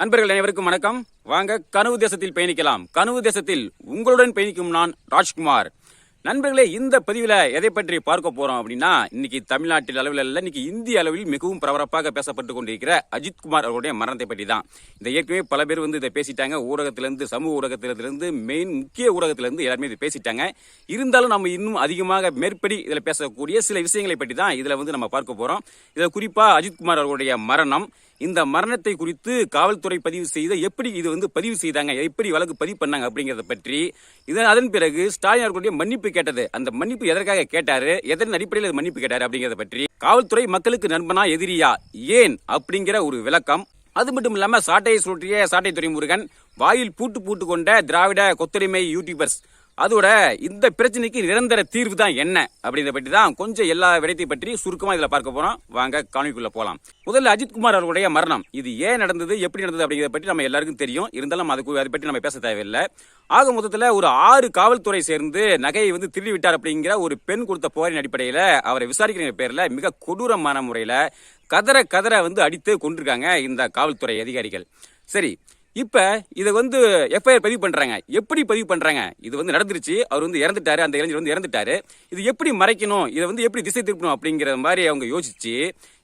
நண்பர்கள் அனைவருக்கும் வணக்கம். வாங்க கனவு தேசத்தில் பயணிக்கலாம். கனவு தேசத்தில் உங்களுடன் பயணிக்கும் நான் ராஜ்குமார். நண்பர்களே இந்த பதிவில் எதை பற்றி பார்க்க போறோம் அப்படின்னா இன்னைக்கு தமிழ்நாட்டில் அளவில் இல்லை இன்னைக்கு இந்திய அளவில் மிகவும் பரபரப்பாக பேசப்பட்டு கொண்டிருக்கிற அஜித்குமார் அவருடைய மரணத்தை பற்றி தான் இந்த ஏற்கனவே பல பேர் வந்து இதை பேசிட்டாங்க. ஊடகத்திலிருந்து சமூக ஊடகத்திலிருந்து மெயின் முக்கிய ஊடகத்திலிருந்து எல்லாருமே இதை பேசிட்டாங்க. இருந்தாலும் நம்ம இன்னும் அதிகமாக மேற்படி இதில் பேசக்கூடிய சில விஷயங்களை பற்றி தான் இதில் வந்து நம்ம பார்க்க போறோம். இதில் குறிப்பாக அஜித்குமார் அவருடைய மரணம். இந்த மரணத்தை குறித்து காவல்துறை பதிவு செய்த எப்படி இது வந்து பதிவு செய்தாங்க எப்படி வழக்கு பதிவு பண்ணாங்க அப்படிங்கறத பற்றி இதன் அதன் பிறகு ஸ்டாலின் அவர்களுடைய மன்னிப்பு கேட்டது. அந்த மன்னிப்பு எதற்காக கேட்டாரு எதன் அடிப்படையில் மன்னிப்பு கேட்டாரு அப்படிங்கறத பற்றி காவல்துறை மக்களுக்கு நண்பனா எதிரியா ஏன் அப்படிங்கிற ஒரு விளக்கம். அது மட்டும் இல்லாம சாட்டையை சுற்றிய சாட்டை துறைமுருகன் வாயில் பூட்டு பூட்டு கொண்ட திராவிட கொத்தடிமை யூடியூபர்ஸ் அதோட இந்த பிரச்சனைக்கு நிரந்தர தீர்வு தான் என்ன அப்படின்றத பற்றி தான் கொஞ்சம் எல்லா விடயத்தை பற்றி சுருக்கமாக இதில் பார்க்க போகிறோம் வாங்க காணிக்குள்ளே போகலாம் முதல்ல அஜித்குமார் அவர்களுடைய மரணம். இது ஏன் நடந்தது? எப்படி நடந்தது அப்படிங்கிறத பற்றி நம்ம எல்லாருக்கும் தெரியும். இருந்தாலும் அதுக்கு அதை பற்றி நம்ம பேச தேவையில்லை. ஆக மொத்தத்தில் ஒரு ஆறு காவல்துறை சேர்ந்து நகையை வந்து திருடி விட்டார் அப்படிங்கிற ஒரு பெண் கொடுத்த புகாரின் அடிப்படையில் அவரை விசாரிக்கிற பேரில் மிக கொடூரமான முறையில் கதற கதற வந்து அடித்து கொண்டிருக்காங்க இந்த காவல்துறை அதிகாரிகள். சரி இப்போ இதை வந்து எஃப்ஐஆர் பதிவு பண்ணுறாங்க எப்படி பதிவு பண்ணுறாங்க இது வந்து நடந்துருச்சு. அவர் வந்து இறந்துட்டாரு. அந்த இளைஞர் வந்து இறந்துட்டாரு. இது எப்படி மறைக்கணும்? இதை வந்து எப்படி திசை திருப்பணும் அப்படிங்கிற மாதிரி அவங்க யோசிச்சு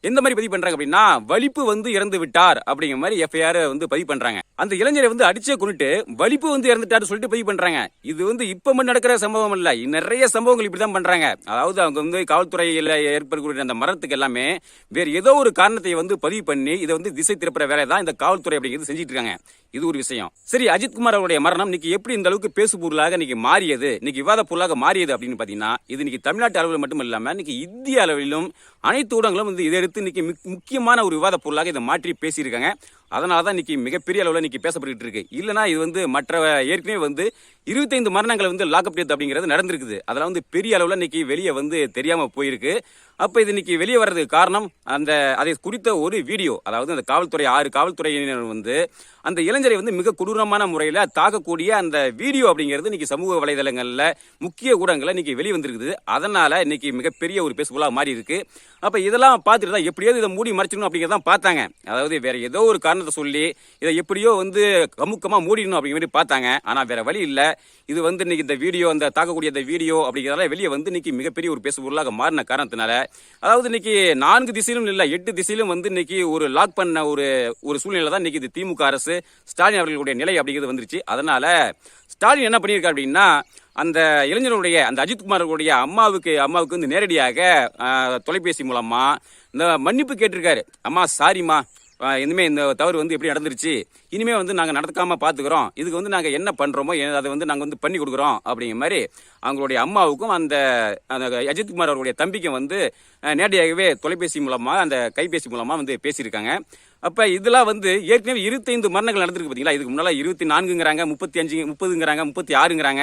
எந்த மாதிரி பதிவு பண்றாங்க அப்படின்னா வலிப்பு வந்து இறந்து விட்டார் அப்படிங்கிற மாதிரி எஃப்ஐஆர் வந்து பதிவு பண்றாங்க. அந்த இளைஞரை வந்து அடிச்சே கொண்டுட்டு வலிப்பு வந்து இறந்துட்டாரு சொல்லிட்டு பதிவு பண்றாங்க. இது வந்து இப்ப மட்டும் நடக்கிற சம்பவம் இல்ல. நிறைய சம்பவங்கள் இப்படிதான் பண்றாங்க. அதாவது அவங்க வந்து காவல்துறையில ஏற்படக்கூடிய அந்த மரணத்துக்கு எல்லாமே வேற ஏதோ ஒரு காரணத்தை வந்து பதிவு பண்ணி இதை வந்து திசை திருப்புற வேலை தான் இந்த காவல்துறை அப்படிங்கிறது செஞ்சுட்டு இருக்காங்க. இது ஒரு விஷயம். சரி அஜித்குமார் அவருடைய மரணம் இன்னைக்கு எப்படி இந்த அளவுக்கு பேசு பொருளாக இன்னைக்கு மாறியது இன்னைக்கு விவாத பொருளாக மாறியது அப்படின்னு பாத்தீங்கன்னா இது இன்னைக்கு தமிழ்நாட்டு அளவில் மட்டும் இல்லாம இன்னைக்கு இந்திய அளவிலும் அனைத்து ஊடகங்களும் வந்து இதை எடுத்து இன்னைக்கு முக்கியமான ஒரு விவாத பொருளாக இதை மாற்றி பேசியிருக்காங்க. அதனால தான் இன்னைக்கு மிகப்பெரிய அளவில் இன்னைக்கு பேசப்பட்டு இருக்கு. இல்லைனா இது வந்து மற்ற ஏற்கனவே வந்து இருபத்தைந்து மரணங்கள் வந்து லாக்அப் டெத் அப்படிங்கிறது நடந்திருக்குது. அதெல்லாம் வந்து பெரிய அளவில் இன்னைக்கு வெளியே வந்து தெரியாமல் போயிருக்கு. அப்போ இது இன்னைக்கு வெளியே வர்றதுக்கு காரணம் அந்த அதை குறித்த ஒரு வீடியோ அதாவது அந்த காவல்துறை ஆறு காவல்துறையினர் வந்து அந்த இளைஞரை வந்து மிக கொடூரமான முறையில் தாக்கக்கூடிய அந்த வீடியோ அப்படிங்கிறது இன்னைக்கு சமூக வலைதளங்களில் முக்கிய ஊடகங்கள்ல இன்னைக்கு வெளியே வந்திருக்குது. அதனால் இன்னைக்கு மிகப்பெரிய ஒரு பேசுபொலாக மாறி இருக்கு அப்போ இதெல்லாம் பார்த்துட்டு தான் எப்படியாவது இதை மூடி மறைச்சிடணும் அப்படிங்கிறதான் பார்த்தாங்க. அதாவது வேற ஏதோ ஒரு காரணத்தை சொல்லி இதை எப்படியோ வந்து கமுக்கமாக மூடிடணும் அப்படிங்கிற மாதிரி பார்த்தாங்க. ஆனால் வேற வழி இல்லை. இது வந்து இன்னைக்கு இந்த வீடியோ அந்த தாக்கக்கூடிய அந்த வீடியோ அப்படிங்கிறதால வெளியே வந்து இன்னைக்கு மிகப்பெரிய ஒரு பேசுபொருளாக மாறின காரணத்தினால. அதாவது இன்னைக்கு நான்கு திசையிலும் இல்லை எட்டு திசையிலும் வந்து இன்னைக்கு ஒரு லாக் பண்ண ஒரு ஒரு சூழ்நிலை தான் இன்னைக்கு இது திமுக அரசு ஸ்டாலின் அவர்களுடைய நிலை அப்படிங்கிறது வந்துருச்சு. அதனால ஸ்டாலின் என்ன பண்ணியிருக்காரு அப்படின்னா அந்த இளைஞருடைய அந்த அஜித்குமாருடைய அம்மாவுக்கு அம்மாவுக்கு வந்து நேரடியாக தொலைபேசி மூலமாக இந்த மன்னிப்பு கேட்டிருக்காரு. அம்மா சாரிம்மா இனிமேல் இந்த தவறு வந்து எப்படி நடந்துருச்சு? இனிமேல் வந்து நாங்கள் நடக்காமல் பார்த்துக்குறோம் இதுக்கு வந்து நாங்கள் என்ன பண்ணுறோமோ அதை வந்து நாங்கள் வந்து பண்ணி கொடுக்குறோம் அப்படிங்கிற மாதிரி அவங்களுடைய அம்மாவுக்கும் அந்த அந்த அஜித்குமார் அவருடைய தம்பிக்கும் வந்து நேரடியாகவே தொலைபேசி மூலமாக அந்த கைபேசி மூலமாக வந்து பேசியிருக்காங்க. அப்போ இதெல்லாம் வந்து ஏற்கனவே இருபத்தைந்து மரணங்கள் நடந்திருக்கு பார்த்தீங்களா இதுக்கு முன்னால் இருபத்தி நான்குங்கிறாங்க முப்பத்தி அஞ்சு முப்பதுங்கிறாங்க முப்பத்தி ஆறுங்கிறாங்க.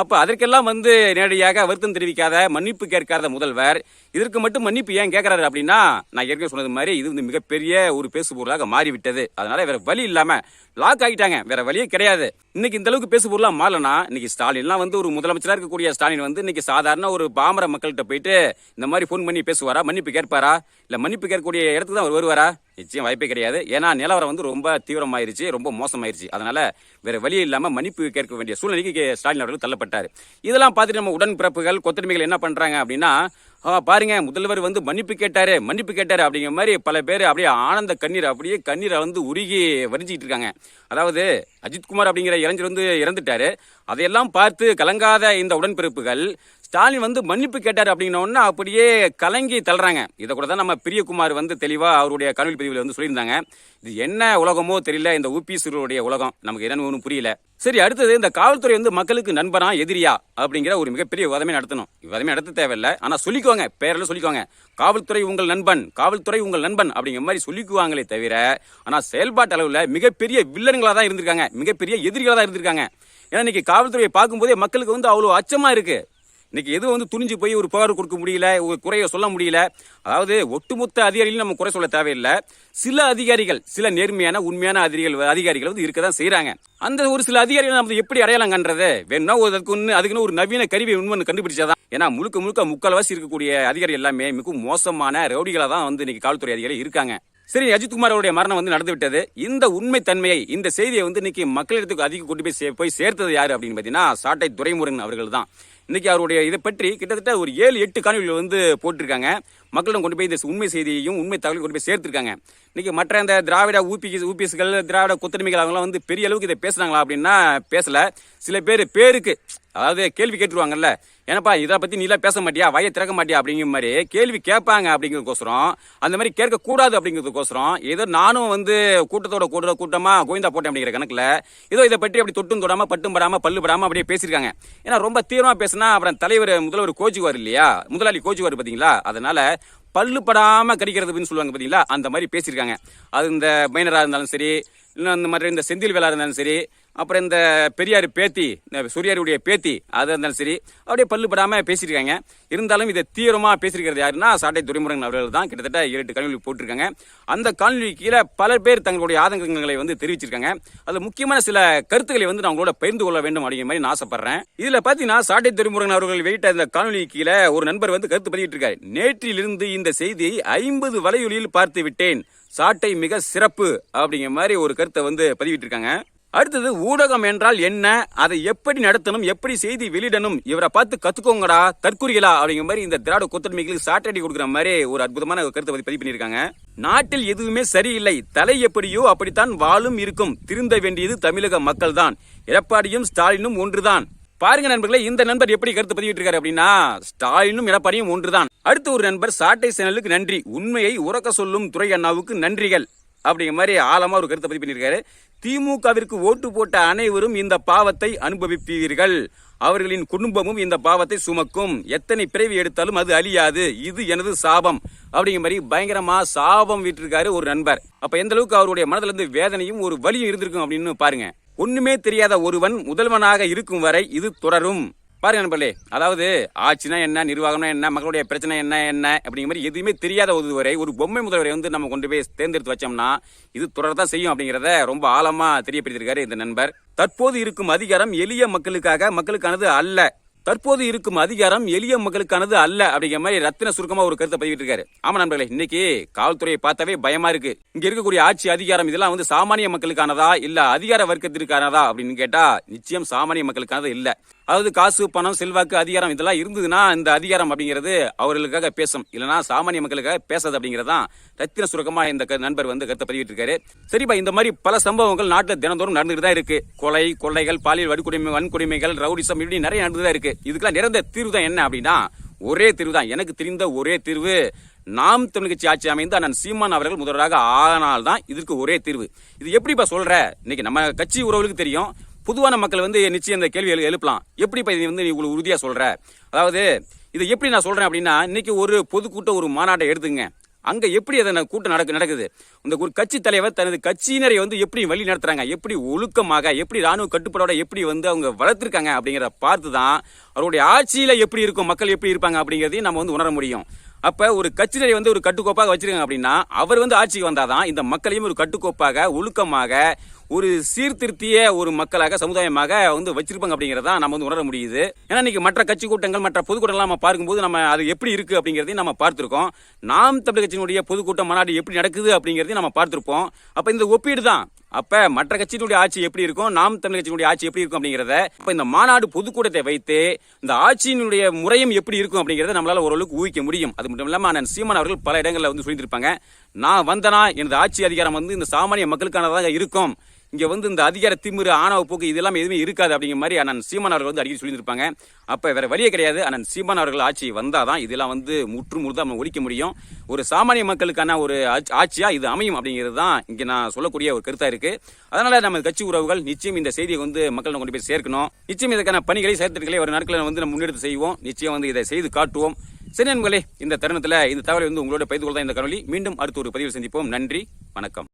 அப்போ அதற்கெல்லாம் வந்து நேரடியாக வருத்தம் தெரிவிக்காத மன்னிப்பு கேட்காத முதல்வர். இதற்கு மட்டும் மன்னிப்பு ஏன் கேட்கறாரு அப்படின்னா நான் ஏற்கனவே சொன்னது மாதிரி இது வந்து மிகப்பெரிய ஒரு பேசுபொருளாக மாறிவிட்டது. அதனால வேற வழி இல்லாம லாக் ஆகிட்டாங்க வேற வழியே கிடையாது. இன்னைக்கு இந்த அளவுக்கு பேசுபொருளாக மாறலனா இன்னைக்கு ஸ்டாலின்லாம் வந்து ஒரு முதலமைச்சராக இருக்கக்கூடிய ஸ்டாலின் வந்து இன்னைக்கு சாதாரண ஒரு பாமர மக்கள்கிட்ட போயிட்டு இந்த மாதிரி ஃபோன் பண்ணி பேசுவாரா மன்னிப்பு கேட்பாரா? இல்ல மன்னிப்பு கேட்கக்கூடிய இடத்துக்கு தான் அவர் வருவாரா? நிச்சயம் வாய்ப்பே கிடையாது. ஏன்னா நிலவரம் வந்து ரொம்ப தீவிரமாயிருச்சு ரொம்ப மோசமாயிருச்சு. அதனால வேற வழி இல்லாம மன்னிப்பு கேட்க வேண்டிய சூழ்நிலைக்கு ஸ்டாலின் அவர்கள் தள்ளப்பட்டார். இதெல்லாம் பார்த்துட்டு நம்ம உடன்பிறப்புகள் கொத்தடிமைகள் என்ன பண்றாங்க அப்படின்னா ஆ, பாருங்க முதல்வர் வந்து மன்னிப்பு கேட்டாரு மன்னிப்பு கேட்டாரு அப்படிங்கிற மாதிரி பல பேர் அப்படியே ஆனந்த கண்ணீர் அப்படியே கண்ணீரை வந்து உருகி வரிஞ்சிக்கிட்டு இருக்காங்க. அதாவது அஜித்குமார் அப்படிங்கிற இளைஞர் வந்து இறந்துட்டாரு. அதையெல்லாம் பார்த்து கலங்காத இந்த உடன்பிறப்புகள் ஸ்டாலின் வந்து மன்னிப்பு கேட்டார் அப்படின்ன அப்படியே கலங்கி தள்ளுறாங்க. இதை கூட தான் நம்ம பிரியகுமார் வந்து தெளிவாக அவருடைய கல்வி பதிவில் வந்து சொல்லியிருந்தாங்க. இது என்ன உலகமோ தெரியல இந்த ஊபிசுடைய உலகம். நமக்கு என்னன்னு ஒன்றும் புரியல. சரி அடுத்தது இந்த காவல்துறை வந்து மக்களுக்கு நண்பனா எதிரியா அப்படிங்கிற ஒரு மிகப்பெரிய விவாதமே நடத்தணும். விவாதமே நடத்த தேவையில்லை. ஆனா சொல்லிக்குவாங்க பேரில் சொல்லிக்கோங்க. காவல்துறை உங்கள் நண்பன் காவல்துறை உங்கள் நண்பன் அப்படிங்கிற மாதிரி சொல்லிக்குவாங்களே தவிர ஆனால் செயல்பாட்டு அளவில் மிகப்பெரிய வில்லன்களா தான் இருந்திருக்காங்க மிகப்பெரிய எதிரிகளாக தான் இருந்திருக்காங்க. ஏன்னா இன்னைக்கு காவல்துறையை பார்க்கும்போதே மக்களுக்கு வந்து அவ்வளவு அச்சமா இருக்கு. இன்னைக்கு எதுவும் வந்து துணிஞ்சு போய் ஒரு புகார் கொடுக்க முடியல ஒரு குறைய சொல்ல முடியல. அதாவது ஒட்டுமொத்த அதிகாரிகளும் நம்ம குறை சொல்ல தேவையில்லை. சில அதிகாரிகள் சில நேர்மையான உண்மையான அதிகாரிகள் அதிகாரிகள் வந்து இருக்க தான் செய்கிறாங்க அந்த ஒரு சில அதிகாரிகள் நம்ம எப்படி அடையாளம் கண்றது வேணும்னா ஒரு அதுக்கு அதுக்குன்னு ஒரு நவீன கருவி உண்மை கண்டுபிடிச்சாதான். ஏன்னா முழுக்க முழுக்க முக்கால்வாசி இருக்கக்கூடிய அதிகாரி எல்லாமே மிகவும் மோசமான ரவுடிகளாக தான் வந்து இன்னைக்கு காவல்துறை அதிகாரிகள் இருக்காங்க. சரி அஜித்குமார் அவருடைய மரணம் வந்து நடந்துவிட்டது இந்த உண்மை தன்மையை இந்த செய்தியை வந்து இன்னைக்கு மக்களிடத்துக்கு அதிகம் கொண்டு போய் போய் சேர்த்தது யாரு அப்படின்னு பாத்தீங்கன்னா சாட்டை துரைமுருகன் அவர்கள் தான். இன்றைக்கி அவருடைய இதை பற்றி கிட்டத்தட்ட ஒரு ஏழு எட்டு காணொலிகள் வந்து போட்டிருக்காங்க. மக்களிடம் கொண்டு போய் இந்த உண்மை செய்தியையும் உண்மை தகவலையும் கொண்டு போய் சேர்த்திருக்காங்க. இன்றைக்கி மற்ற இந்த திராவிட ஊபி ஊபிஎஸ்கள் திராவிட கொத்தடிமைகள் அவங்களாம் வந்து பெரிய அளவுக்கு இதை பேசுனாங்களா அப்படின்னா பேசலை. சில பேர் பேருக்கு அதாவது கேள்வி கேட்டுருவாங்கல்ல. ஏன்னப்பா இதை பற்றி நீலாம் பேச மாட்டியா? வய திறக்க மாட்டியா? அப்படிங்கிற மாதிரி கேள்வி கேட்பாங்க அப்படிங்கிறதுக்கோசரம். அந்த மாதிரி கேட்கக்கூடாது அப்படிங்கிறதுக்கோசரம். ஏதோ நானும் வந்து கூட்டத்தோட கூட கூட்டமாக கோவிந்தா போட்டேன் அப்படிங்கிற கணக்கில். ஏதோ இதை பற்றி அப்படி தொட்டும் தொடாமல் பட்டும் படாமல் பல்லு படாமல் அப்படியே பேசியிருக்காங்க. ஏன்னா ரொம்ப தீவிரமாக பேச பேசினா அப்புறம் தலைவர் முதல்வர் கோச்சுவார் இல்லையா? முதலாளி கோச்சுவார் பாத்தீங்களா? அதனால பல்லு படாம கடிக்கிறது அப்படின்னு சொல்லுவாங்க பாத்தீங்களா? அந்த மாதிரி பேசியிருக்காங்க. அது இந்த மைனரா இருந்தாலும் சரி இல்லை அந்த மாதிரி இந்த செந்தில் வேலா இருந்தாலும் சரி அப்புறம் இந்த பெரியார் பேத்தி இந்த சூரியாருடைய பேத்தி அது இருந்தாலும் சரி அப்படியே பல்லு படாமல் பேசியிருக்காங்க. இருந்தாலும் இதை தீவிரமாக பேசியிருக்கிறது யாருன்னா சாட்டை துரைமுருகன் அவர்கள் தான். கிட்டத்தட்ட ஏழு எட்டு காணொலி போட்டிருக்காங்க. அந்த காணொலி கீழே பல பேர் தங்களுடைய ஆதங்கங்களை வந்து தெரிவிச்சிருக்காங்க. அது முக்கியமான சில கருத்துக்களை வந்து நான் உங்களோட பகிர்ந்து கொள்ள வேண்டும் அப்படிங்கிற மாதிரி நான் ஆசைப்படுறேன். இதில் பார்த்தீங்கன்னா சாட்டை துரைமுருகன் அவர்கள் வெளியிட்ட இந்த காணொலி கீழே ஒரு நண்பர் வந்து கருத்து பதிவிட்டு இருக்காரு நேற்றிலிருந்து இந்த செய்தியை ஐம்பது வலையொலியில் பார்த்து விட்டேன் சாட்டை மிக சிறப்பு அப்படிங்கிற மாதிரி ஒரு கருத்தை வந்து பதிவிட்டிருக்காங்க. அடுத்தது ஊடகம் என்றால் என்ன? அதை எப்படி நடத்தணும்? எப்படி செய்தி வெளியிடணும்? இவரை பார்த்து கத்துக்கோங்கடா தற்குறிகளா அப்படிங்கிற மாதிரி இந்த திராட கொத்தடிமைகளுக்கு சாட்டடி கொடுக்குற மாதிரி ஒரு அற்புதமான கருத்தை பதிவு பண்ணியிருக்காங்க. நாட்டில் எதுவுமே சரியில்லை. தலை எப்படியோ அப்படித்தான் வாழும் இருக்கும். திருந்த வேண்டியது தமிழக மக்கள் தான் எடப்பாடியும் ஸ்டாலினும் ஒன்றுதான். பாருங்க நண்பர்களே இந்த நண்பர் எப்படி கருத்து பதிவிட்டு இருக்காரு அப்படின்னா ஸ்டாலினும் எடப்பாடியும் ஒன்றுதான். அடுத்த ஒரு நண்பர் சாட்டை சேனலுக்கு நன்றி. உண்மையை உறக்க சொல்லும் துறை அண்ணாவுக்கு நன்றிகள். அப்படிங்கிற மாதிரி ஆழமாக ஒரு கருத்தை பதிவு பண்ணியிருக்காரு. திமுகவிற்கு ஓட்டு போட்ட அனைவரும் இந்த பாவத்தை அனுபவிப்பீர்கள். அவர்களின் குடும்பமும் இந்த பாவத்தை சுமக்கும். எத்தனை பிறவி எடுத்தாலும் அது அழியாது. இது எனது சாபம். அப்படிங்கிற மாதிரி பயங்கரமா சாபம் விட்டிருக்காரு ஒரு நண்பர். அப்ப எந்த அளவுக்கு அவருடைய மனதிலிருந்து வேதனையும் ஒரு வலியும் இருந்திருக்கும் அப்படின்னு பாருங்க. ஒண்ணுமே தெரியாத ஒருவன் முதல்வனாக இருக்கும் வரை இது தொடரும். பாருங்க நண்பர்களே அதாவது ஆட்சினா என்ன நிர்வாகம்னா என்ன மக்களுடைய பிரச்சனை என்ன என்ன அப்படிங்கிற மாதிரி எதுவுமே தெரியாத ஒருவரை ஒரு பொம்மை முதல்வரை வந்து நம்ம கொண்டு போய் தேர்ந்தெடுத்து வச்சோம்னா இது தொடரதான் செய்யும் அப்படிங்கிறத ரொம்ப ஆழமா தெரியப்படுத்தியிருக்காரு இந்த நண்பர். தற்போது இருக்கும் அதிகாரம் எளிய மக்களுக்காக மக்களுக்கானது அல்ல. தற்போது இருக்கும் அதிகாரம் எளிய மக்களுக்கானது அல்ல அப்படிங்கிற மாதிரி ரத்தின சுருக்கமா ஒரு கருத்தை பதிவிட்டு இருக்காரு ஆமா நண்பர்களே இன்னைக்கு காவல்துறையை பார்த்தாவே பயமா இருக்கு. இங்க இருக்கக்கூடிய ஆட்சி அதிகாரம் இதெல்லாம் வந்து சாமானிய மக்களுக்கானதா இல்ல அதிகார வர்க்கத்திற்கானதா அப்படின்னு கேட்டா நிச்சயம் சாமானிய மக்களுக்கானது இல்ல. அதாவது காசு பணம் செல்வாக்கு அதிகாரம் இதெல்லாம் இருந்ததுன்னா இந்த அதிகாரம் அப்படிங்கிறது அவர்களுக்காக பேசும். இல்லைனா சாமானிய மக்களுக்காக பேசாது அப்படிங்கிறதான் ரத்தின சுருக்கமா இந்த நண்பர் வந்து கருத்தை பதிவிட்டிருக்காரு. சரிப்பா இந்த மாதிரி பல சம்பவங்கள் நாட்டில் தினந்தோறும் நடந்துட்டு தான் இருக்கு. கொலை கொள்ளைகள் பாலியல் வன்கொடுமை வன்கொடுமைகள் ரவுடிசம் இப்படி நிறைய நடந்து தான் இருக்கு. இதுக்கெல்லாம் நிறந்த தீர்வு தான் என்ன அப்படின்னா ஒரே தீர்வு தான். எனக்கு தெரிந்த ஒரே தீர்வு நாம் தமிழ் கட்சி ஆட்சி அமைந்து அண்ணன் சீமான் அவர்கள் முதல்வராக ஆனால் தான் இதற்கு ஒரே தீர்வு. இது எப்படிப்பா சொல்ற? இன்னைக்கு நம்ம கட்சி உறவுகளுக்கு தெரியும். பொதுவான மக்கள் வந்து நிச்சயம் இந்த கேள்வி எழுப்பலாம். எப்படி இப்போ இது வந்து நீ உங்களுக்கு உறுதியாக சொல்கிற அதாவது இதை எப்படி நான் சொல்கிறேன் அப்படின்னா இன்னைக்கு ஒரு பொதுக்கூட்டம் ஒரு மாநாட்டை எடுத்துங்க அங்கே எப்படி அதை கூட்டம் நடக்கு நடக்குது? இந்த ஒரு கட்சி தலைவர் தனது கட்சியினரை வந்து எப்படி வழி நடத்துறாங்க எப்படி ஒழுக்கமாக எப்படி ராணுவ கட்டுப்பாடோட எப்படி வந்து அவங்க வளர்த்துருக்காங்க அப்படிங்கிறத பார்த்து தான் அவருடைய ஆட்சியில் எப்படி இருக்கும் மக்கள் எப்படி இருப்பாங்க அப்படிங்கிறதையும் நம்ம வந்து உணர முடியும். அப்போ ஒரு கட்சியினரை வந்து ஒரு கட்டுக்கோப்பாக வச்சிருக்காங்க அப்படின்னா அவர் வந்து ஆட்சிக்கு வந்தாதான் இந்த மக்களையும் ஒரு கட்டுக்கோப்பாக ஒழுக்கமாக ஒரு சீர்திருத்திய ஒரு மக்களாக சமுதாயமாக வந்து வச்சிருப்பாங்க அப்படிங்கறத நம்ம வந்து உணர முடியுது. ஏன்னா இன்னைக்கு மற்ற கட்சி கூட்டங்கள் மற்ற பொதுக்கூட்டங்கள் நம்ம பார்க்கும்போது நம்ம அது எப்படி இருக்கு அப்படிங்கிறதையும் நம்ம பார்த்துருக்கோம். நாம் தமிழ் கட்சியினுடைய பொதுக்கூட்டம் மாநாடு எப்படி நடக்குது அப்படிங்கறதையும் நம்ம பார்த்திருப்போம். அப்ப இந்த ஒப்பீடு தான். அப்ப மற்ற கட்சியினுடைய ஆட்சி எப்படி இருக்கும்? நாம் தமிழ் கட்சியினுடைய ஆட்சி எப்படி இருக்கும் அப்படிங்கிறத இப்போ இந்த மாநாடு பொதுக்கூட்டத்தை வைத்து இந்த ஆட்சியினுடைய முறையும் எப்படி இருக்கும் அப்படிங்கிறத நம்மளால ஓரளவுக்கு ஊகிக்க முடியும். அது மட்டும் இல்லாம அண்ணன் சீமான் அவர்கள் பல இடங்களில் வந்து சொல்லியிருப்பாங்க நான் வந்தனா எனது ஆட்சி அதிகாரம் வந்து இந்த சாமானிய மக்களுக்கானதாக இருக்கும். இங்கே வந்து இந்த அதிகார திமிரு ஆணவ போக்கு இதெல்லாம் எதுவுமே இருக்காது அப்படிங்கிற மாதிரி அண்ணன் சீமான் அவர்கள் வந்து அடிக்கடி சொல்லியிருப்பாங்க அப்போ வேறு வழியே கிடையாது. அண்ணன் சீமான் அவர்கள் ஆட்சி வந்தாதான் இதெல்லாம் வந்து முற்று முழுதாக நம்ம ஒழிக்க முடியும். ஒரு சாமானிய மக்களுக்கான ஒரு ஆட்சி- இது அமையும் அப்படிங்கிறது தான் இங்கே நான் சொல்லக்கூடிய ஒரு கருத்தாக இருக்குது அதனால் நம்ம கட்சி உறவுகள் நிச்சயம் இந்த செய்தியை வந்து மக்கள் கொண்டு போய் சேர்க்கணும். நிச்சயம் இதற்கான பணிகளை செயற்திட்டங்களை ஒரு நாட்களில் வந்து நம்ம முன்னெடுத்து செய்வோம். நிச்சயம் வந்து இதை செய்து காட்டுவோம். சரி நண்பர்களே இந்த தருணத்தில் இந்த தகவலை வந்து உங்களோட பகிர்ந்து கொள்ள தான் இந்த கணொலி மீண்டும் அடுத்த ஒரு பதிவு சந்திப்போம். நன்றி வணக்கம்.